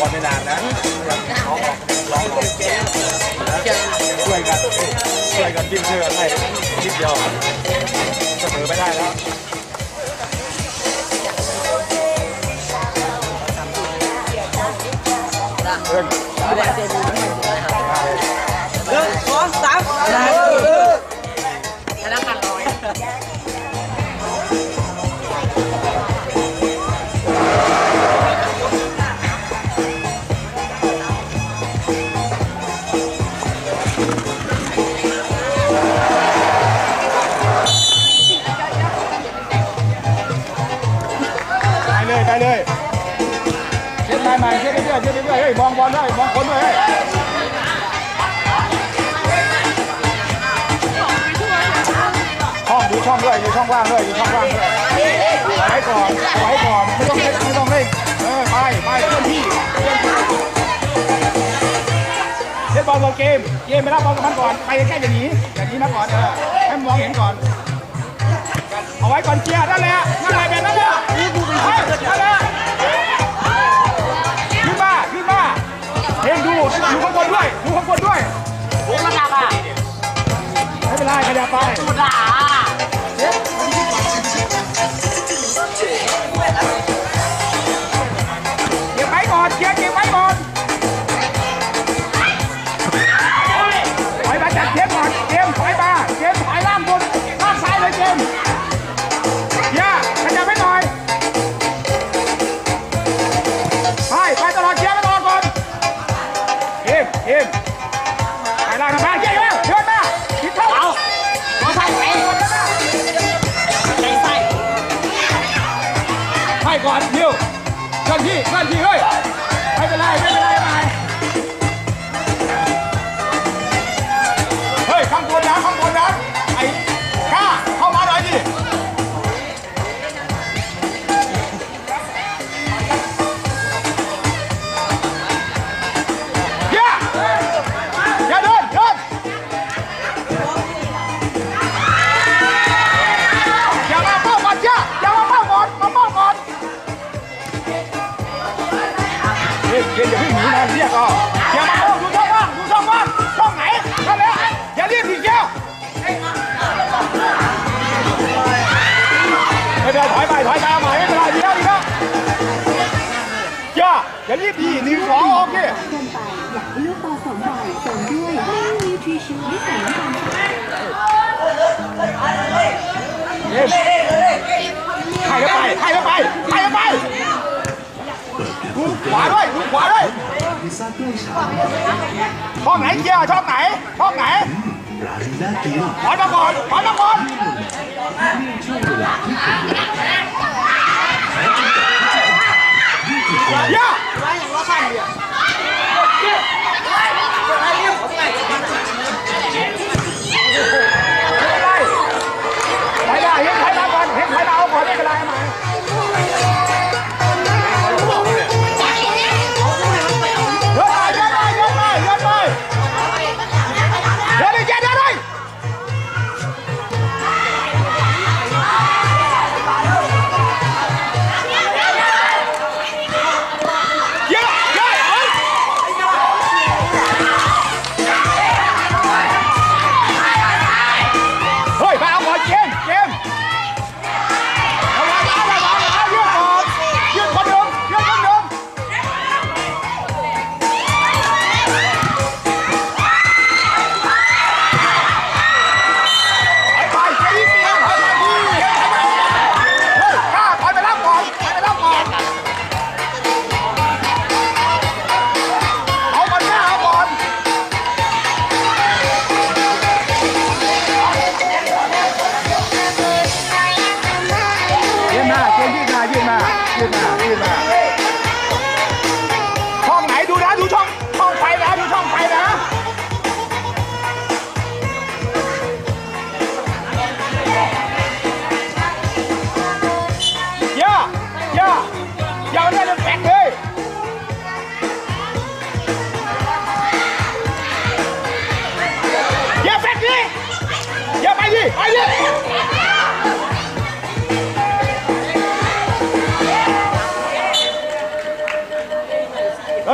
บอลไม่นานนะเขาออกร้องออกช่วยกันช่วยกันดิ้นช่วยกันให้นิดเดียวเสมอไม่ได้แล้วเอิ้นหนึ่งสองสาม เลยเช็ดไปใหม่เช็ดเรื่อยเช็ดเรื่อยเฮ้ยมองบอลด้วยมองคนด้วยเฮ้ยช่องดูช่องด้วยดูช่องว่างด้วยดูช่องว่างด้วยไว้ก่อนไว้ก่อนไม่ต้องเล่นไม่ต้องเล่นเออไปไปเคลื่อนที่เลื่อนที่เล่นบอลก่อนเกมเกมไปรับบอลกับมันก่อนไปแค่อย่างนี้อย่างนี้มาก่อนเออให้มันมองเห็นก่อนเอาไว้ก่อนเกียร์นั่นแหละนั่นแหละแบบนั้นแหละ ขึ้นมาขึ้นมาเฮงดูดูข้างบนด้วยดูข้างบนด้วยโอ้มาดับอะไม่เป็นไรขยับไปสุดา เดีหนึ่งสอโอเคเกินไปอยากให้ลูกโตสมบ่อยเสริมด้วยไม่มีทริชั่นไม่ใส่น้ำตาลเย็นให้เข้ไปให้ไปให้ไปดูขวาด้วยดูขวาด้วยช่องไหนเกียร์ช่องไหนช่องไหนร้านน่ากินถอยมาก่อนถอยมาก่อนอย่าไว้อย่าง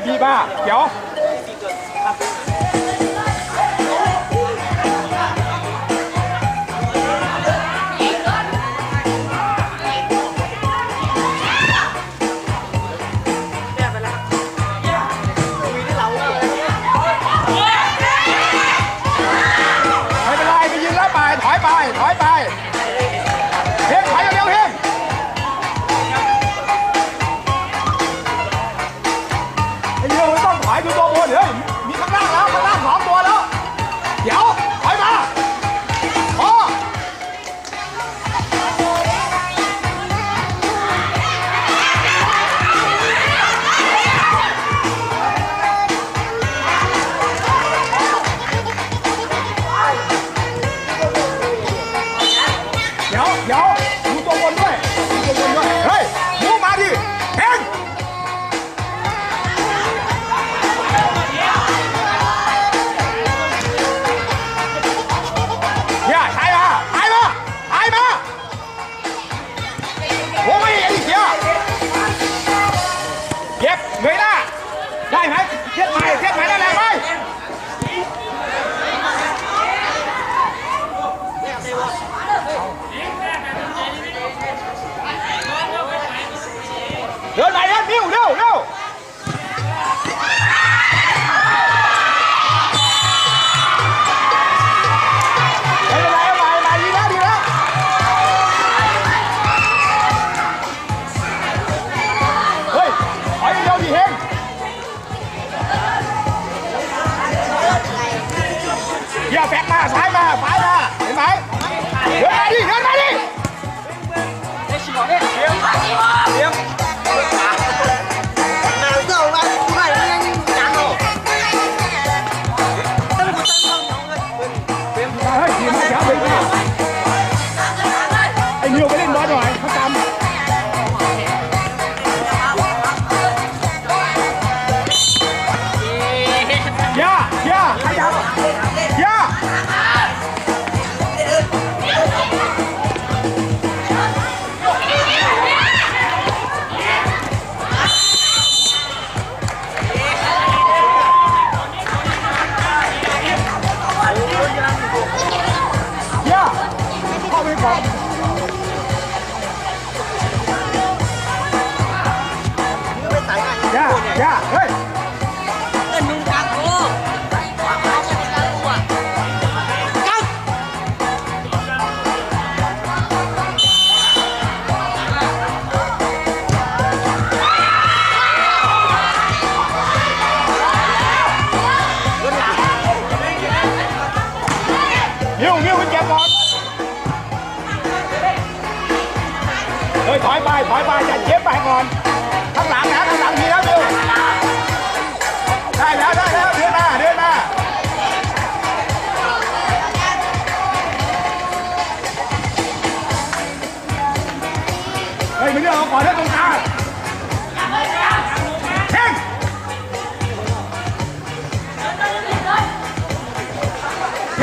一八屌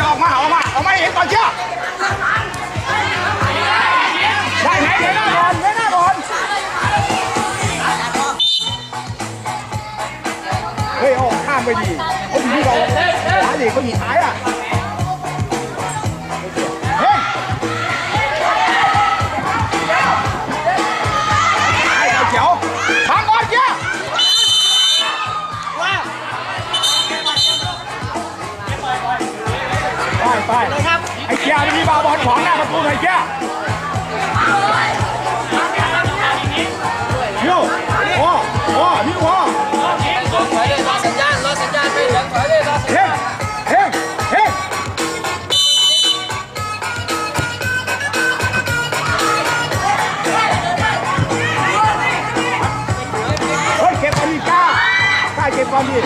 ออกมาออกมาออกมาเห็นก่อนเชื่อได้ไหมเดินหาบอลเดินหาบอลเฮ้ยโอ้ข้ามไปดีเขาดีเราขวาดีเขาหนีท้ายอะาวิธีบาบอลของหน้าประตูไทยแก่โอ้โอ้โอ้พี่โอรอสัญญาณรอสัญญาณไปเหลืองถอยเลยรอสัญญาณเฮ้เฮ้เฮ้ยเก็บก่อนดีก้าก้าเก็บก่อนดี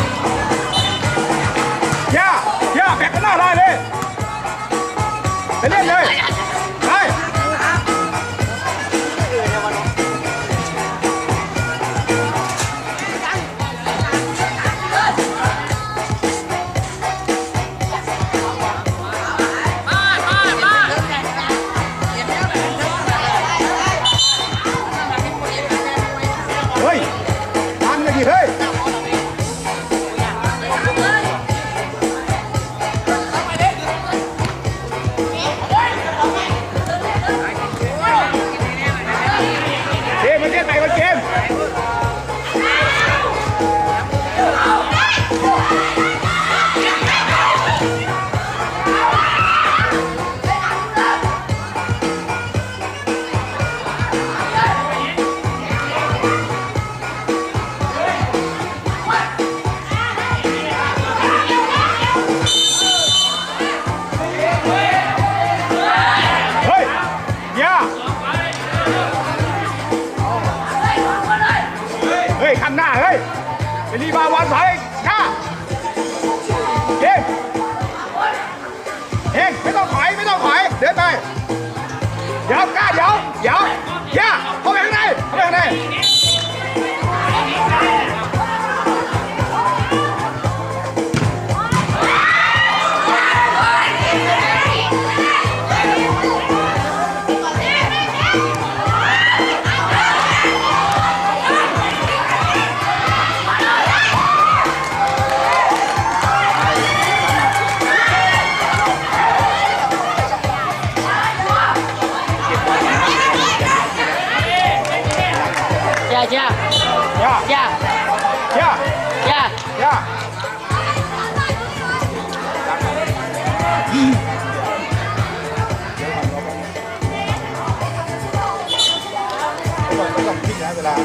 นะเวลา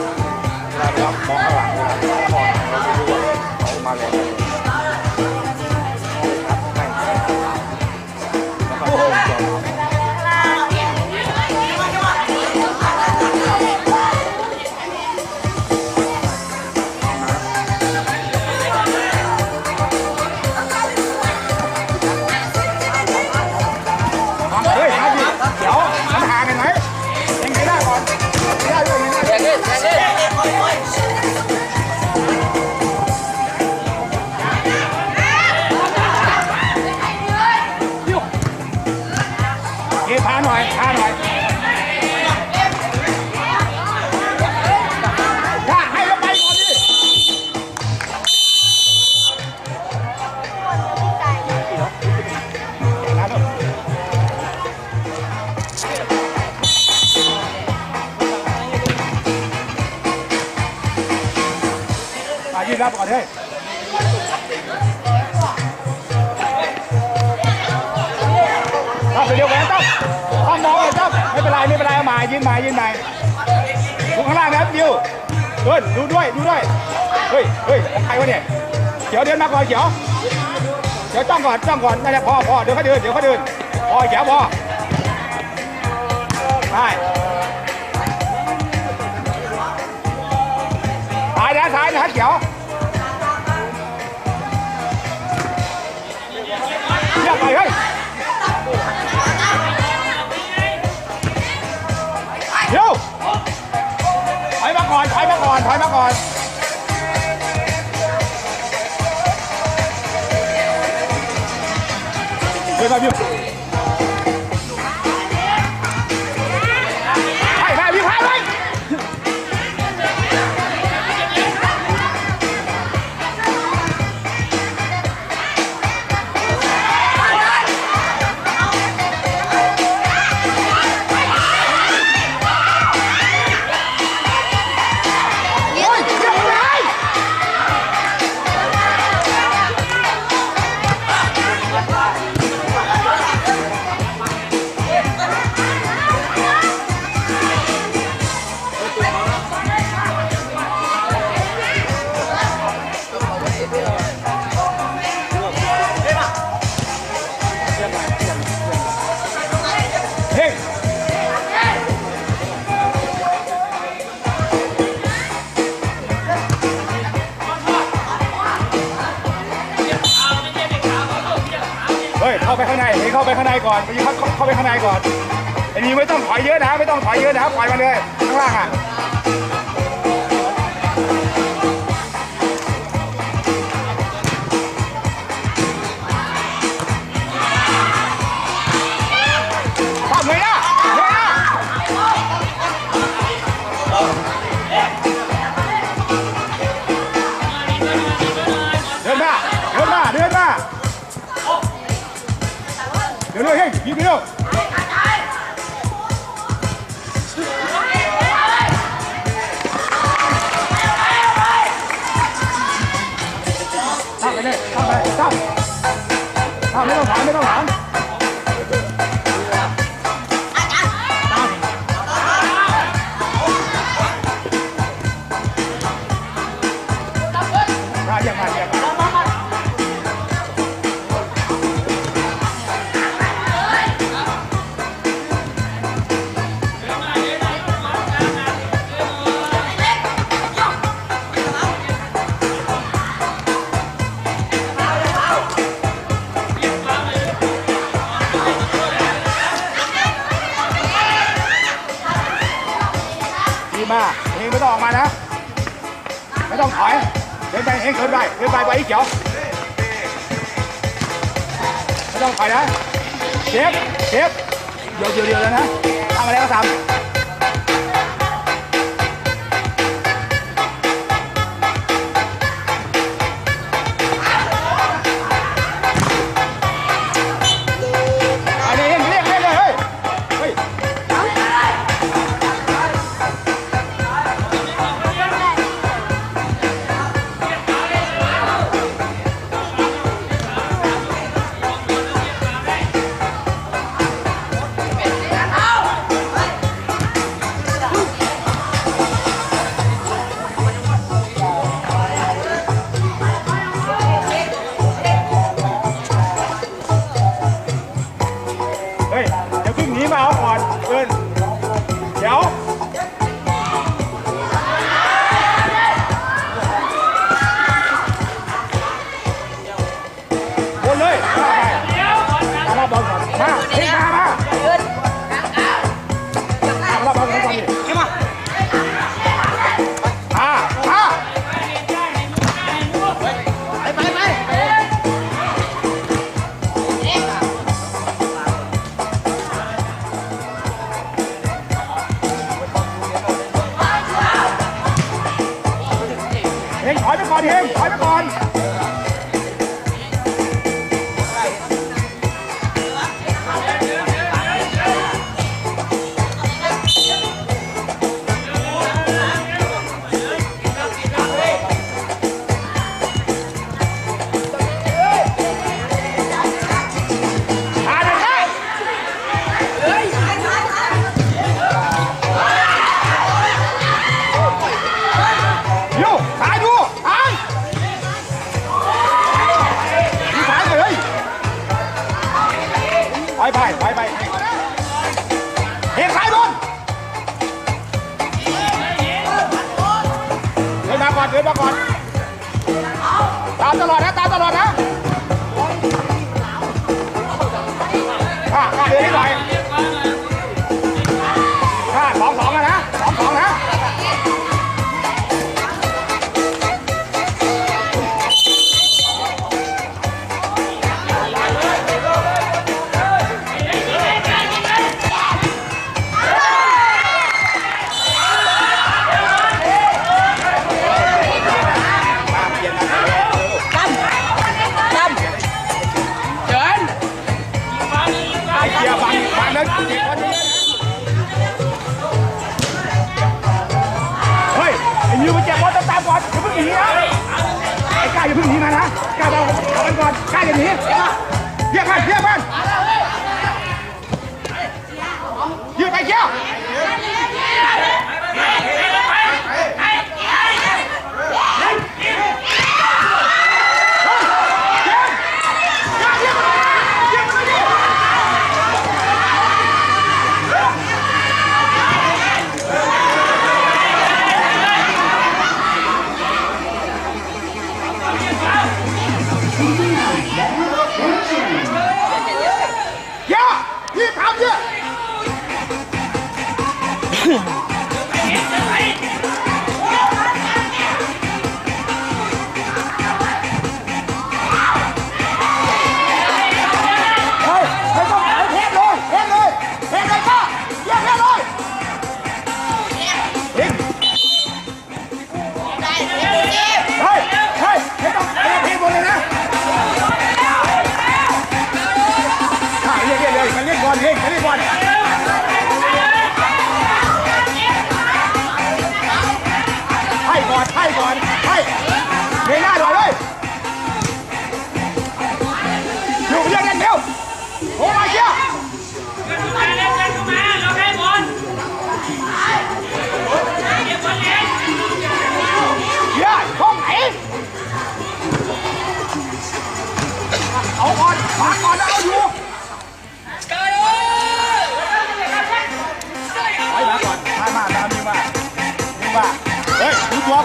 เวลาเรามองข้างหลังเวลามองเราจะรู้ว่าเขามาแรง ดูด้วยดูด้วย เฮ้ยเฮ้ยของใครวะเนี่ย เขียวเดินมาก่อนเขียว เดี๋ยวจ้องก่อนจ้องก่อนนั่นแหละพอพอเดี๋ยวเขาเดินเดี๋ยวเขาเดินพอเขียวพอไปซ้ายนะซ้ายนะเขียวเรียกไปเฮ้ย ถอยมาก่อนถอยมาก่อนเดี๋ยวมา ไปข้างในก่อนไปเข้าเข้าไปข้างในก่อนไอ้นี่ไม่ต้องถอยเยอะนะ ไม่ต้องถอยเยอะนะปล่อยมาเลยข้างล่างอะ ให้เกินไปเกินไปไปอีกเขียวไม่ต้องไปนะเจ็บเชฟเดี๋ยวเดี๋ยวแล้วนะทำอะไรก็ทำ Ai, 给您。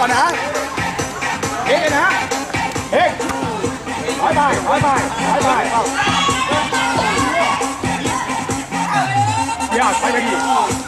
ก่อนนะเฮ้ยนะเฮ้ยร้อยไปร้อยใบร้อยใบเอายกไปไปดิ